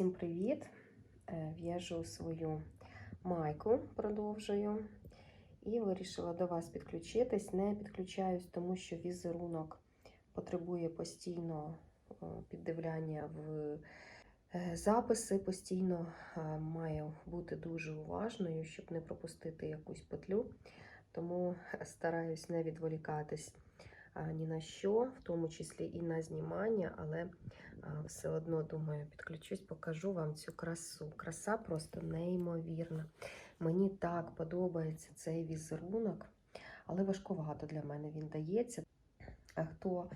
Всім привіт! Е, В'яжу свою майку, продовжую. І вирішила до вас підключитись. Не підключаюсь, тому що візерунок потребує постійно е, піддивляння в е, записи. Постійно маю бути дуже уважною, щоб не пропустити якусь петлю. Тому стараюсь не відволікатись ні на що, в тому числі і на знімання, але все одно думаю, підключусь, покажу вам цю красу. Краса просто неймовірна. Мені так подобається цей візерунок, але важкувато для мене він дається. А хто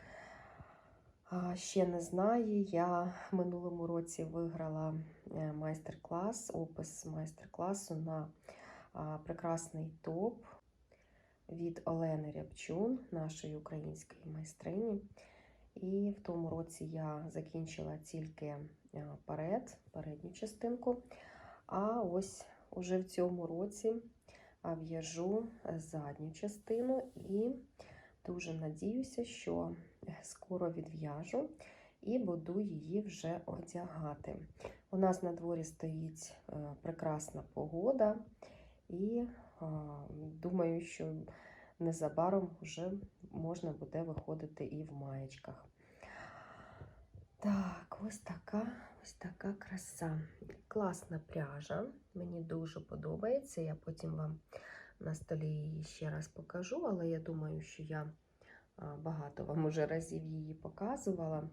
ще не знає, я минулому році виграла е, майстер-клас, опис майстер-класу на прекрасний топ від Олени Рябчун, нашої української майстрині. І в тому році я закінчила тільки е, перед, передню частинку. А ось уже в цьому році в'яжу задню частину і дуже надіюся, що скоро відв'яжу і буду її вже одягати. У нас на дворі стоїть е, прекрасна погода, і думаю, що незабаром вже можна буде виходити і в маєчках. Так, ось така, ось така краса. Класна пряжа. Мені дуже подобається. Я потім вам на столі її ще раз покажу, але я думаю, що я багато вам уже разів її показувала.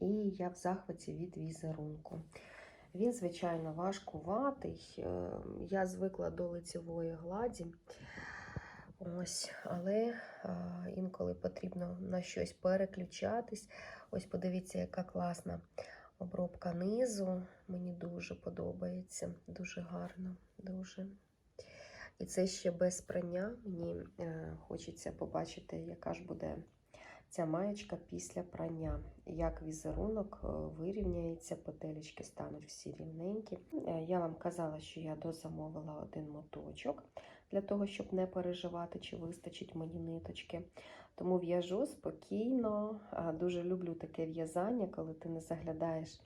І я в захваті від візерунку. Він, звичайно, важкуватий. Е, Я звикла до лицевої гладі. Ось, але а, інколи потрібно на щось переключатись. Ось подивіться, яка класна обробка низу. Мені дуже подобається. Дуже гарно, дуже. І це ще без прання. Мені е, хочеться побачити, яка ж буде ця маєчка після прання. Як візерунок е, вирівняється, петелечки стануть всі рівненькі. Е, Я вам казала, що я дозамовила один моточок для того, щоб не переживати, чи вистачить мені ниточки. Тому в'яжу спокійно. Дуже люблю таке в'язання, коли ти не заглядаєш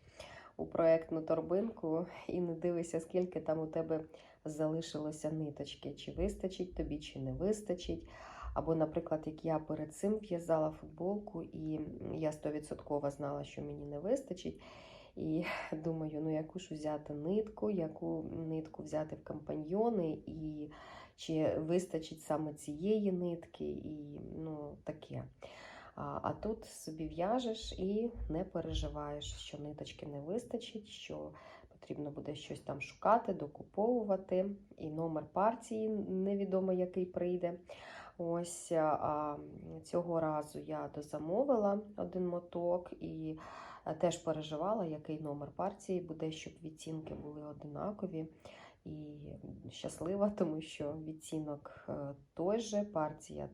у проєктну торбинку і не дивишся, скільки там у тебе залишилося ниточки, чи вистачить тобі, чи не вистачить. Або, наприклад, як я перед цим в'язала футболку, і я 100% знала, що мені не вистачить. І думаю, ну яку ж взяти нитку, яку нитку взяти в компаньйони, і чи вистачить саме цієї нитки, і ну таке. А, тут собі в'яжеш і не переживаєш, що ниточки не вистачить, що потрібно буде щось там шукати, докуповувати, і номер партії невідомо який прийде. Ось а, цього разу я дозамовила один моток і теж переживала, який номер партії буде, щоб відтінки були одинакові. І щаслива, тому що відтінок е, той же, партія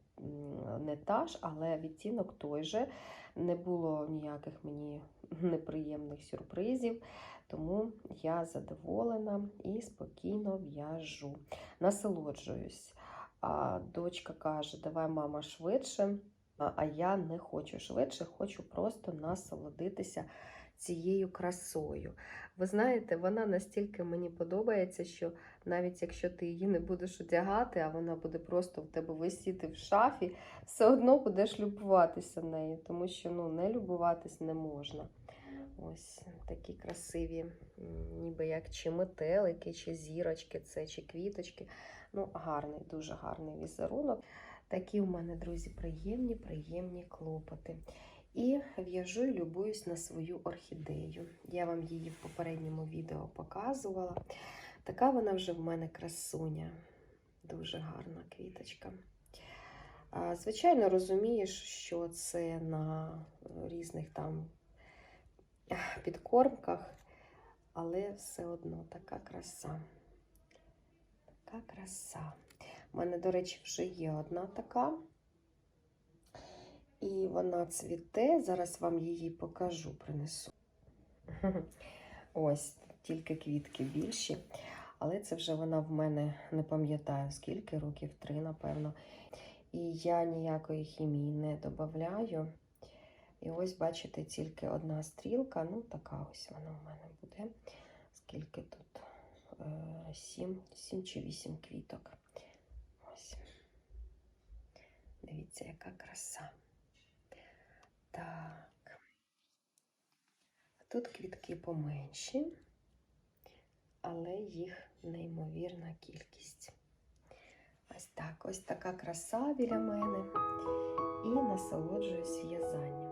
не та ж, але відтінок той же. Не було ніяких мені неприємних сюрпризів, тому я задоволена і спокійно в'яжу. Насолоджуюсь. А дочка каже: Давай, мама, швидше. А я не хочу швидше, хочу просто насолодитися цією красою. Ви знаєте, вона настільки мені подобається, що навіть якщо ти її не будеш одягати, а вона буде просто в тебе висіти в шафі, все одно будеш любуватися нею, тому що ну, не любуватись не можна. Ось такі красиві, ніби як чи метелики, чи зірочки, це чи квіточки. Ну, гарний, дуже гарний візерунок. Такі у мене, друзі, приємні, приємні клопоти. І в'яжу і любуюсь на свою орхідею. Я вам її в попередньому відео показувала. Така вона вже в мене красуня. Дуже гарна квіточка. Звичайно, розумієш, що це на різних там підкормках, але все одно така краса. Така краса. У мене, до речі, вже є одна така. І вона цвіте. Зараз вам її покажу, принесу. Ось, тільки квітки більші. Але це вже вона в мене не пам'ятаю, скільки років три, напевно. І я ніякої хімії не додаю. І ось, бачите, тільки одна стрілка, ну така ось вона у мене буде. Скільки тут? Е, Сім, сім чи вісім квіток. Ось. Дивіться, яка краса. Так. Тут квітки поменші, але їх неймовірна кількість. Ось так, ось така краса біля мене. І насолоджуюсь в'язанням.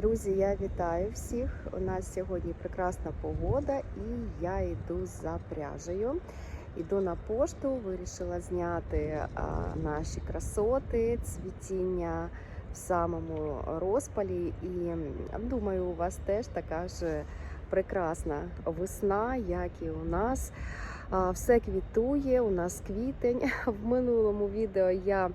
Друзі, я вітаю всіх. У нас сьогодні прекрасна погода і я йду за пряжею. Іду на пошту, вирішила зняти а, наші красоти, цвітіння в самому розпалі. І думаю, у вас теж така ж прекрасна весна, як і у нас. А, Все квітує, у нас квітень. В минулому відео я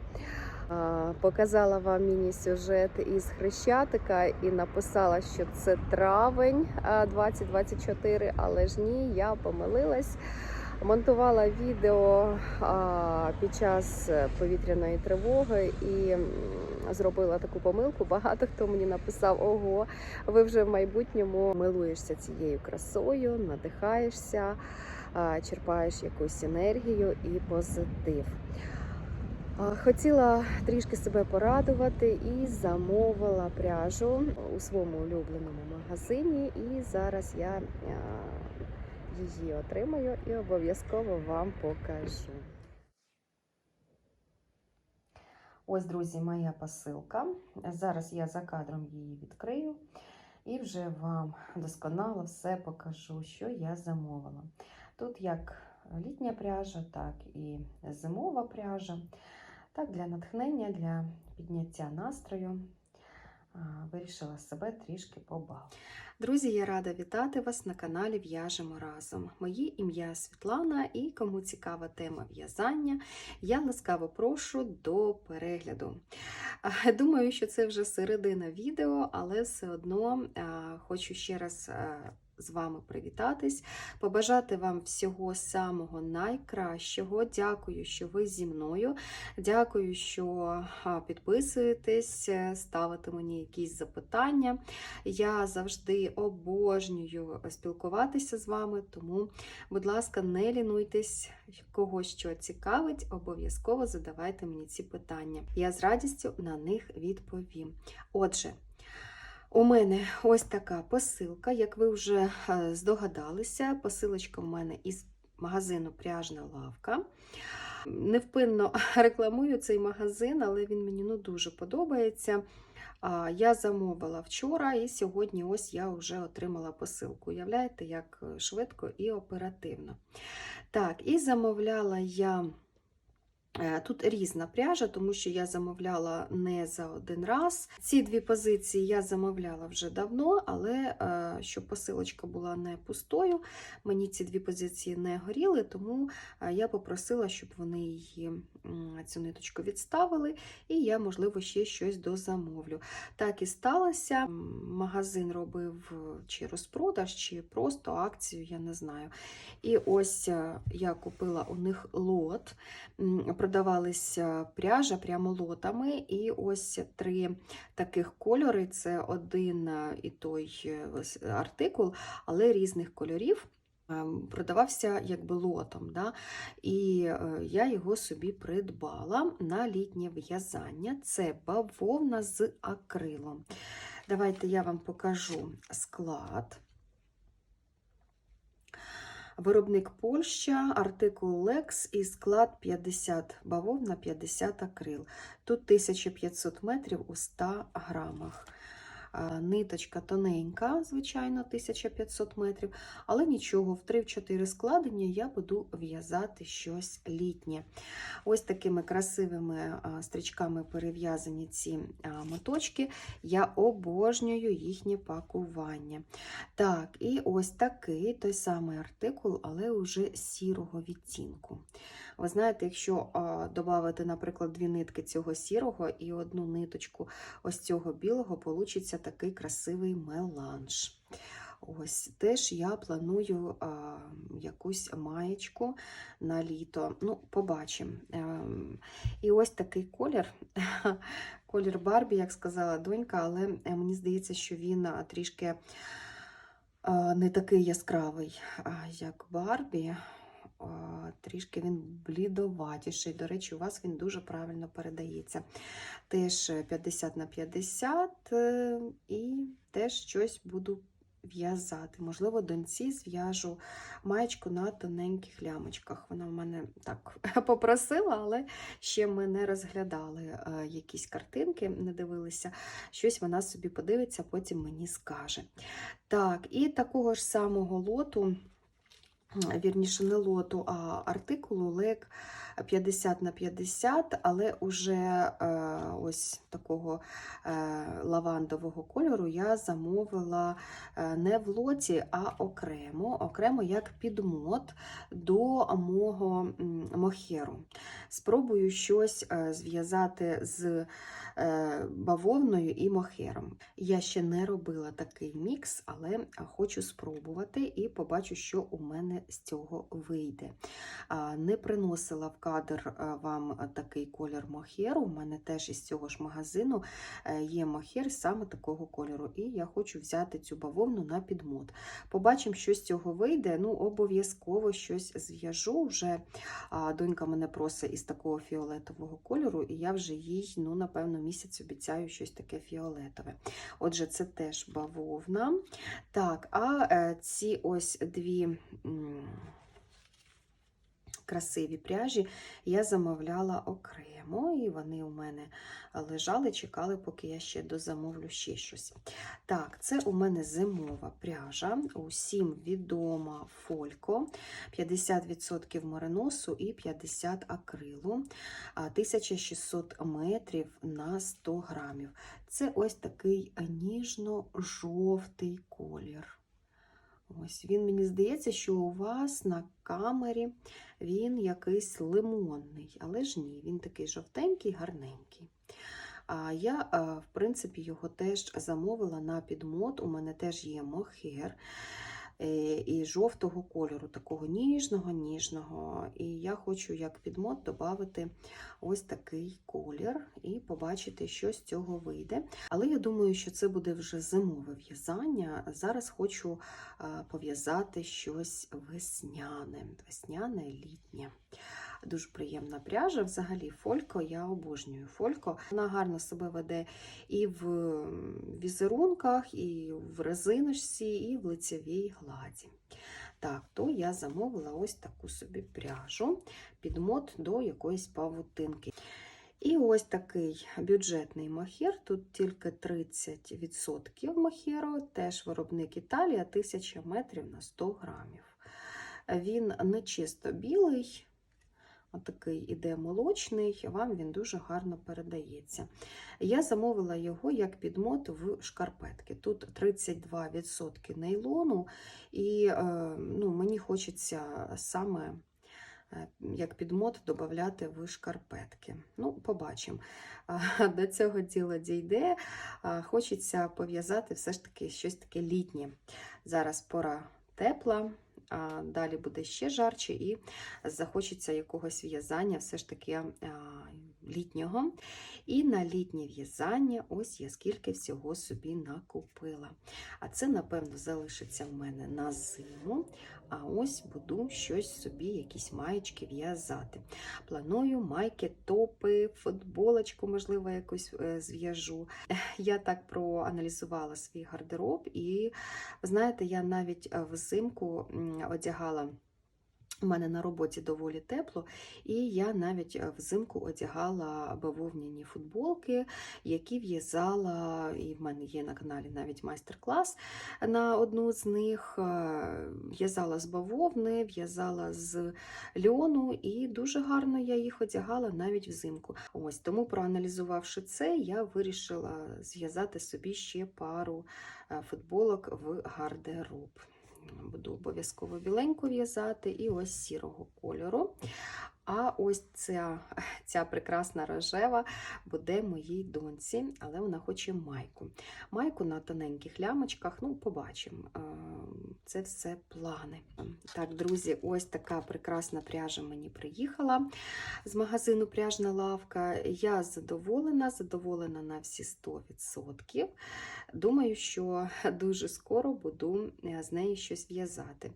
Показала вам міні-сюжет із Хрещатика і написала, що це травень 2024, але ж ні, я помилилась. Монтувала відео під час повітряної тривоги і зробила таку помилку. Багато хто мені написав: Ого, ви вже в майбутньому милуєшся цією красою, надихаєшся, черпаєш якусь енергію і позитив. Хотіла трішки себе порадувати і замовила пряжу у своєму улюбленому магазині. І зараз я її отримаю і обов'язково вам покажу. Ось, друзі, моя посилка. Зараз я за кадром її відкрию і вже вам досконало все покажу, що я замовила. Тут як літня пряжа, так і зимова пряжа. Так, для натхнення, для підняття настрою вирішила себе трішки побавити. Друзі, я рада вітати вас на каналі В'яжемо разом. Моє ім'я Світлана, і кому цікава тема в'язання, я ласкаво прошу до перегляду. Думаю, що це вже середина відео, але все одно хочу ще раз. З вами привітатись, побажати вам всього самого найкращого. Дякую, що ви зі мною. Дякую, що підписуєтесь, е, ставите мені якісь запитання. Я завжди обожнюю спілкуватися з вами, тому, будь ласка, не лінуйтесь, кого що цікавить, обов'язково задавайте мені ці питання. Я з радістю на них відповім. Отже, у мене ось така посилка, як ви вже е, здогадалися, посилочка в мене із магазину Пряжна лавка. Невпинно рекламую цей магазин, але він мені ну, дуже подобається. Я замовила вчора, і сьогодні ось я вже отримала посилку. Уявляєте, як е, швидко і оперативно. Так, і замовляла я. Е, Тут різна пряжа, тому що я замовляла не за один раз. Ці дві позиції я замовляла вже давно, але е, щоб посилочка була не пустою, мені ці дві позиції не горіли, тому е, я попросила, щоб вони її цю ниточку відставили, і я, можливо, ще щось дозамовлю. Так і сталося. Магазин робив чи розпродаж, чи просто акцію, я не знаю. І ось я купила у них лот продавалися пряжа прямо лотами, і ось три таких кольори це один і той артикул, але різних кольорів. Продавався якби лотом, да? і е, я його собі придбала на літнє в'язання. Це бавовна з акрилом. Давайте я вам покажу склад. Виробник Польща, артикул Lex і склад 50 бавовна, 50 акрил. Тут 1500 метрів у 100 грамах. А, Ниточка тоненька, звичайно, 1500 метрів, але нічого, в 3-4 складення я буду в'язати щось літнє. Ось такими красивими стрічками перев'язані ці моточки. Я обожнюю їхнє пакування. Так, і ось такий той самий артикул, але вже сірого відтінку. Ви знаєте, якщо додати, наприклад, дві нитки цього сірого і одну ниточку ось цього білого, получиться такий красивий меланж. Ось теж я планую а, якусь маєчку на літо. Ну, побачимо. Ем, І ось такий колір. Колір Барбі, як сказала донька, але е, мені здається, що він трішки не такий яскравий, як Барбі. Трішки він блідоватіший. До речі, у вас він дуже правильно передається. Теж 50 на 50 е, і теж щось буду в'язати. Можливо, доньці зв'яжу маєчку на тоненьких лямочках. Вона в мене так попросила, але ще ми не розглядали е, якісь картинки, не дивилися. Щось вона собі подивиться, потім мені скаже. Так, і такого ж самого лоту. Вірніше, не лоту, а артикулу лек 50 на 50, але уже е, ось такого е, лавандового кольору я замовила е, не в лоті, а окремо, окремо як підмот до мого мохеру. Спробую щось зв'язати з бавовною і мохером. Я ще не робила такий мікс, але хочу спробувати і побачу, що у мене з цього вийде. Не приносила в кадр е, вам такий колір мохеру. У мене теж із цього ж магазину е, є мохер саме такого кольору. І я хочу взяти цю бавовну на підмот. Побачимо, що з цього вийде. Ну, обов'язково щось зв'яжу. Вже донька мене просить із такого фіолетового кольору, і я вже їй, ну, напевно, місяць обіцяю щось таке фіолетове. Отже, це теж бавовна. Так, а е, ці ось дві. Красиві пряжі я замовляла окремо, і вони у мене лежали, чекали, поки я ще дозамовлю ще щось. Так, це у мене зимова пряжа, усім відома фолько, 50% мериносу і 50 акрилу, 1600 метрів на 100 грамів. Це ось такий ніжно-жовтий колір. Ось він мені здається, що у вас на камері він якийсь лимонний, але ж ні, він такий жовтенький, гарненький. А я, е, в принципі, його теж замовила на підмот. У мене теж є мохер і жовтого кольору, такого ніжного, ніжного. І я хочу як підмот додати ось такий колір і побачити, що з цього вийде. Але я думаю, що це буде вже зимове в'язання. Зараз хочу е, пов'язати щось весняне, весняне, літнє. Дуже приємна пряжа. Взагалі, фолько, я обожнюю фолько. Вона гарно себе веде і в візерунках, і в резиночці, і в лицевій гладі. Так, то я замовила ось таку собі пряжу, підмот до якоїсь павутинки. І ось такий бюджетний мохер, тут тільки 30% мохеру, теж виробник Італія, 1000 метрів на 100 грамів. Він не чисто білий, Отакий іде молочний, вам він дуже гарно передається. Я замовила його як підмот в шкарпетки. Тут 32% нейлону, і е, ну, мені хочеться саме е, як підмот додати в шкарпетки. Ну, побачимо. До цього діла дійде. Хочеться пов'язати все ж таки щось таке літнє. Зараз пора тепла а далі буде ще жарче, і захочеться якогось в'язання, все ж таки літнього. І на літнє в'язання, ось я скільки всього собі накупила. А це, напевно, залишиться в мене на зиму. А ось буду щось собі, якісь маєчки в'язати. Планую майки, топи, футболочку, можливо, якусь е, зв'яжу. Я так проаналізувала свій гардероб, і, знаєте, я навіть е, взимку одягала У мене на роботі доволі тепло, і я навіть е, взимку одягала бавовняні футболки, які в'язала, і в мене є на каналі навіть майстер-клас на одну з них. Е, В'язала з бавовни, в'язала з льону, і дуже гарно я їх одягала навіть взимку. Ось тому, проаналізувавши це, я вирішила зв'язати собі ще пару е, футболок в гардероб. Буду обов'язково біленьку в'язати і ось сірого кольору. А ось ця, ця прекрасна рожева буде моїй доньці, але вона хоче майку. Майку на тоненьких лямочках, ну, побачимо. Е, Це все плани. Так, друзі, ось така прекрасна пряжа мені приїхала з магазину Пряжна лавка. Я задоволена, задоволена на всі 100%. Думаю, що дуже скоро буду е, з нею щось в'язати,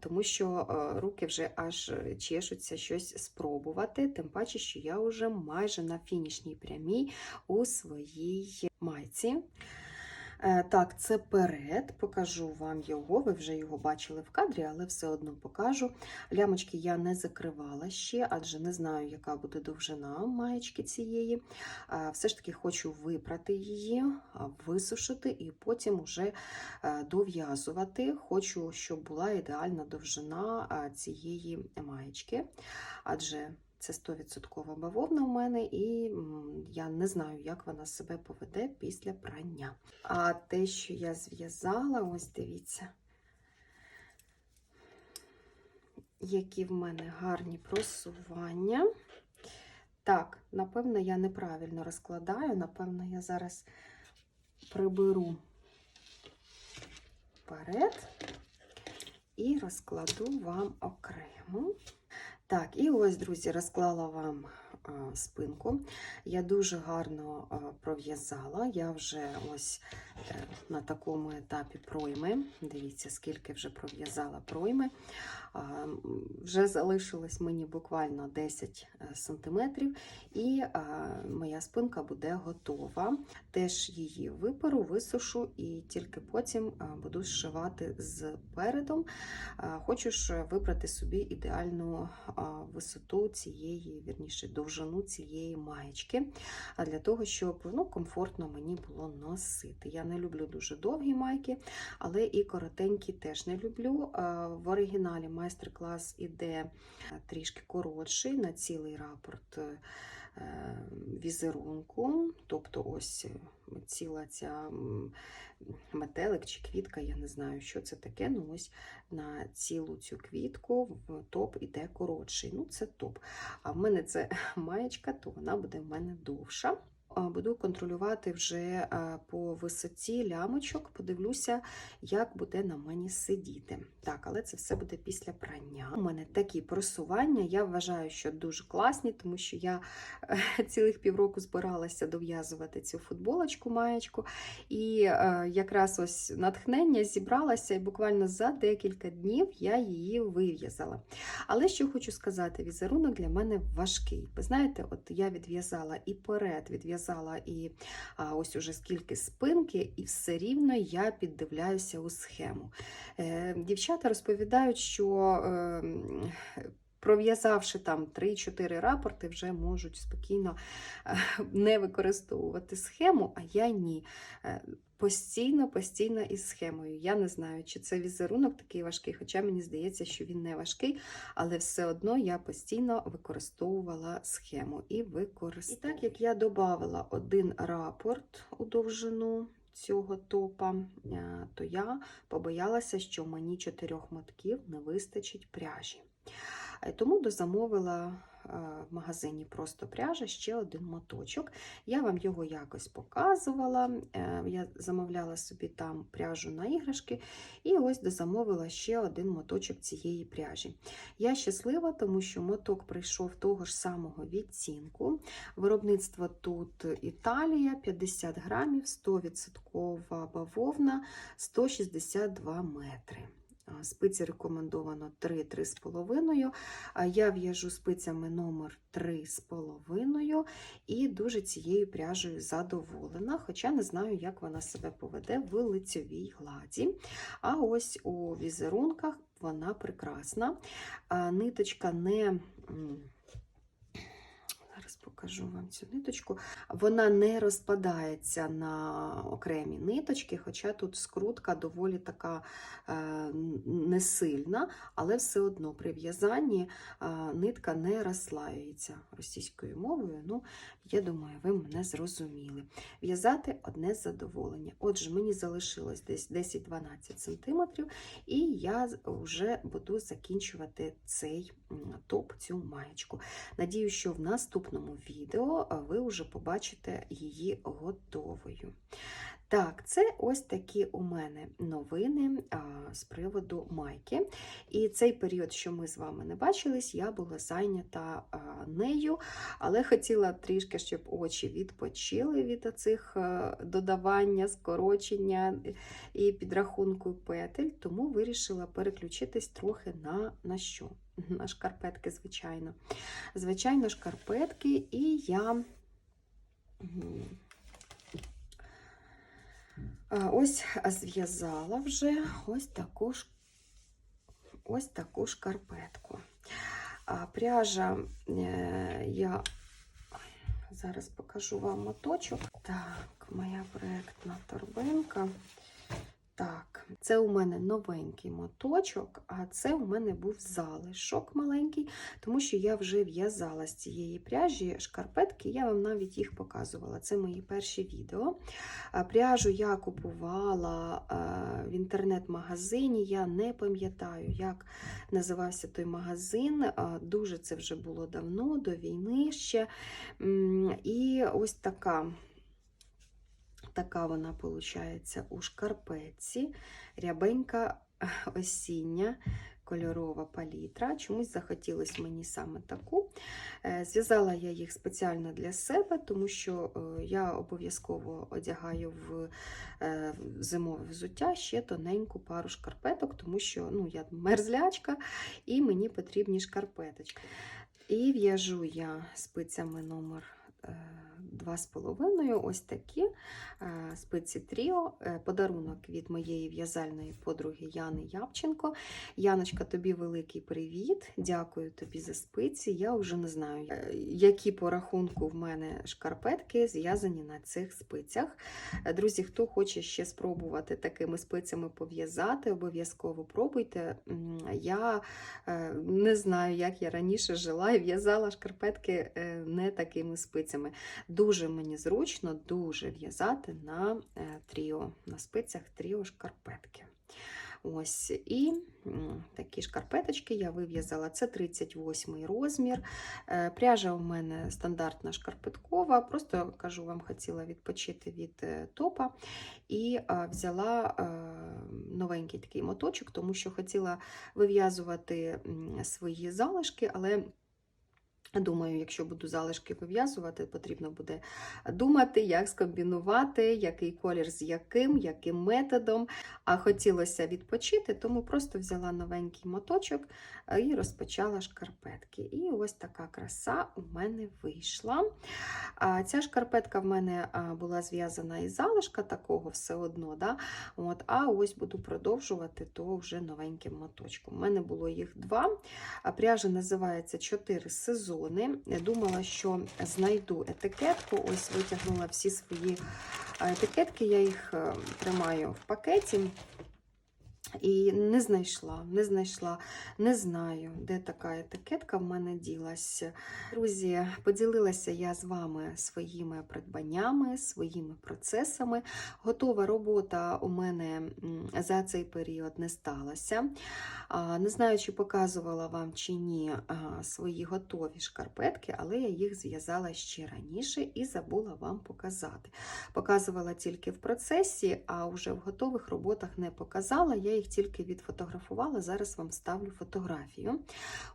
тому що е, руки вже аж чешуться щось спробувати, тим паче, що я вже майже на фінішній прямій у своїй майці. Е, Так, це перед, покажу вам його. Ви вже його бачили в кадрі, але все одно покажу. Лямочки я не закривала ще, адже не знаю, яка буде довжина маєчки цієї. Е, Все ж таки хочу випрати її, висушити і потім уже е, дов'язувати. Хочу, щоб була ідеальна довжина цієї маєчки, адже це 100% бавовна у мене, і я не знаю, як вона себе поведе після прання. А те, що я зв'язала, ось дивіться, які в мене гарні просування. Так, напевно, я неправильно розкладаю. Напевно, я зараз приберу вперед і розкладу вам окремо. Так, і ось, друзі, розклала вам спинку. Я дуже гарно пров'язала. Я вже ось е, на такому етапі пройми. Дивіться, скільки вже пров'язала пройми. Вже залишилось мені буквально 10 см, і моя спинка буде готова. Теж її виперу, висушу, і тільки потім буду зшивати з передом. Хочу ж вибрати собі ідеальну висоту цієї, вірніше, довжину цієї маєчки, для того, щоб ну, комфортно мені було носити. Я не люблю дуже довгі майки, але і коротенькі теж не люблю. В оригіналі майстер-клас іде трішки коротший на цілий рапорт е, візерунку, тобто ось ціла ця метелик чи квітка, я не знаю, що це таке. Ну ось на цілу цю квітку топ іде коротший. Ну, це топ. А в мене це маєчка, то вона буде в мене довша. Буду контролювати вже по висоті лямочок, подивлюся, як буде на мені сидіти. Так, але це все буде після прання. У мене такі просування. Я вважаю, що дуже класні, тому що я е, цілих півроку збиралася дов'язувати цю футболочку, маєчку. І е, якраз ось натхнення зібралася, і буквально за декілька днів я її вив'язала. Але що хочу сказати, візерунок для мене важкий. Ви знаєте, от я відв'язала і перед, відв'язала і а, ось уже скільки спинки, і все рівно я піддивляюся у схему. Е, дівчата розповідають, що. Е, Пров'язавши там 3-4 рапорти, вже можуть спокійно е, не використовувати схему, а я ні. Постійно, постійно із схемою. Я не знаю, чи це візерунок такий важкий, хоча мені здається, що він не важкий, але все одно я постійно використовувала схему і використовувала. І так як я додавала один рапорт у довжину цього топа, е, то я побоялася, що мені чотирьох мотків не вистачить пряжі. Е, Тому дозамовила в магазині просто пряжа ще один моточок. Я вам його якось показувала. Е, Я замовляла собі там пряжу на іграшки, і ось дозамовила ще один моточок цієї пряжі. Я щаслива, тому що моток прийшов того ж самого відцінку. Виробництво тут Італія, 50 грамів, 100% бавовна, 162 метри. Спиці рекомендовано 3-3,5. Я в'яжу спицями номер 3,5 і дуже цією пряжею задоволена, хоча не знаю, як вона себе поведе в лицьовій гладі. А ось у візерунках вона прекрасна. Ниточка не. Зараз покажу вам цю ниточку. Вона не розпадається на окремі ниточки, хоча тут скрутка доволі така е, не сильна, але все одно при в'язанні е, нитка не розслаюється російською мовою. Ну, я думаю, ви мене зрозуміли. В'язати одне задоволення. Отже, мені залишилось десь 10-12 см, і я вже буду закінчувати цей топ, цю маєчку. Надію, що в наступному відео ви вже побачите її готовою. Так, це ось такі у мене новини з приводу майки. І цей період, що ми з вами не бачились, я була зайнята нею, але хотіла трішки, щоб очі відпочили від оцих а, додавання, скорочення і підрахунку петель, тому вирішила переключитись трохи на, на що? Шкарпетки, звичайно. Звичайно, шкарпетки, і я. Ось зв'язала вже ось таку, ось таку шкарпетку. Пряжа е, я зараз покажу вам моточок. Так, моя проєктна торбинка. Так, це у мене новенький моточок, а це у мене був залишок маленький, тому що я вже в'язала з цієї пряжі шкарпетки, я вам навіть їх показувала. Це мої перші відео. Пряжу я купувала в інтернет-магазині. Я не пам'ятаю, як називався той магазин. Дуже це вже було давно, до війни ще. І ось така. Така вона виходить у шкарпетці, рябенька осіння кольорова палітра. Чомусь захотілося мені саме таку. Е, Зв'язала я їх спеціально для себе, тому що е, я обов'язково одягаю в е, зимове взуття ще тоненьку пару шкарпеток, тому що ну, я мерзлячка і мені потрібні шкарпеточки. І в'яжу я спицями номер 2,5, ось такі е, спиці Тріо, е, подарунок від моєї в'язальної подруги Яни Явченко. Яночка, тобі великий привіт. Дякую тобі за спиці. Я вже не знаю, е, які по рахунку в мене шкарпетки зв'язані на цих спицях. Друзі, хто хоче ще спробувати такими спицями пов'язати, обов'язково пробуйте. Я не знаю, як я раніше жила і в'язала шкарпетки не такими спицями. Дуже мені зручно, дуже в'язати на е, тріо, на спицях тріо шкарпетки. Ось, і такі шкарпеточки я вив'язала. Це 38 розмір. Е, Пряжа у мене стандартна шкарпеткова. Просто кажу, вам хотіла відпочити від е, топа. І взяла новенький такий моточок, тому що хотіла вив'язувати свої залишки, але Думаю, якщо буду залишки вив'язувати, потрібно буде думати, як скомбінувати, який колір з яким, яким методом. А хотілося відпочити, тому просто взяла новенький моточок е, і розпочала шкарпетки. І ось така краса у мене вийшла. Ця шкарпетка в мене була зв'язана із залишка такого все одно. Да? От, а ось буду продовжувати то вже новеньким моточком. У мене було їх два. Пряжа називається 4 сезони. Я Думала, що знайду етикетку. Ось витягнула всі свої е, етикетки, я їх е, тримаю в пакеті. І не знайшла, не знайшла, не знаю, де така етикетка в мене ділася. Друзі, поділилася я з вами своїми придбаннями, своїми процесами. Готова робота у мене за цей період не сталася. Не знаю, чи показувала вам чи ні свої готові шкарпетки, але я їх зв'язала ще раніше і забула вам показати. Показувала тільки в процесі, а вже в готових роботах не показала. Я їх тільки відфотографувала. Зараз вам ставлю фотографію.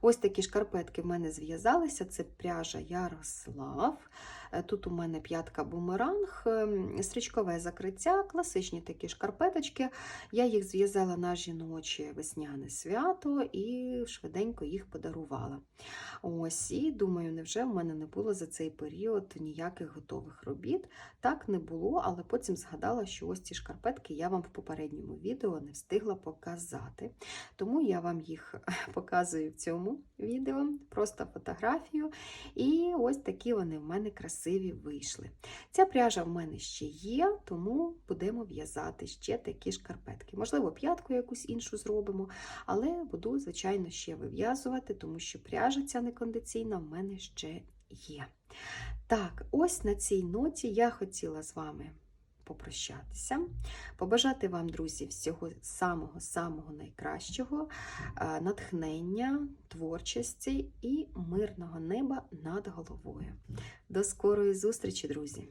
Ось такі шкарпетки в мене зв'язалися. Це пряжа Ярослав. Е, Тут у мене п'ятка бумеранг, ем, стрічкове закриття, класичні такі шкарпеточки. Я їх зв'язала на жіноче весняне свято і швиденько їх подарувала. Ось, і думаю, невже в мене не було за цей період ніяких готових робіт. Так не було, але потім згадала, що ось ці шкарпетки я вам в попередньому відео не встигла показати. Тому я вам їх показую в цьому відео, просто фотографію. І ось такі вони в мене красиві вийшли. Ця пряжа в мене ще є, тому будемо в'язати ще такі шкарпетки. Можливо, п'ятку якусь іншу зробимо, але буду, звичайно, ще вив'язувати, тому що пряжа ця некондиційна в мене ще є. Так, ось на цій ноті я хотіла з вами попрощатися, побажати вам, друзі, всього самого-самого найкращого, е, натхнення, творчості і мирного неба над головою. До скорої зустрічі, друзі!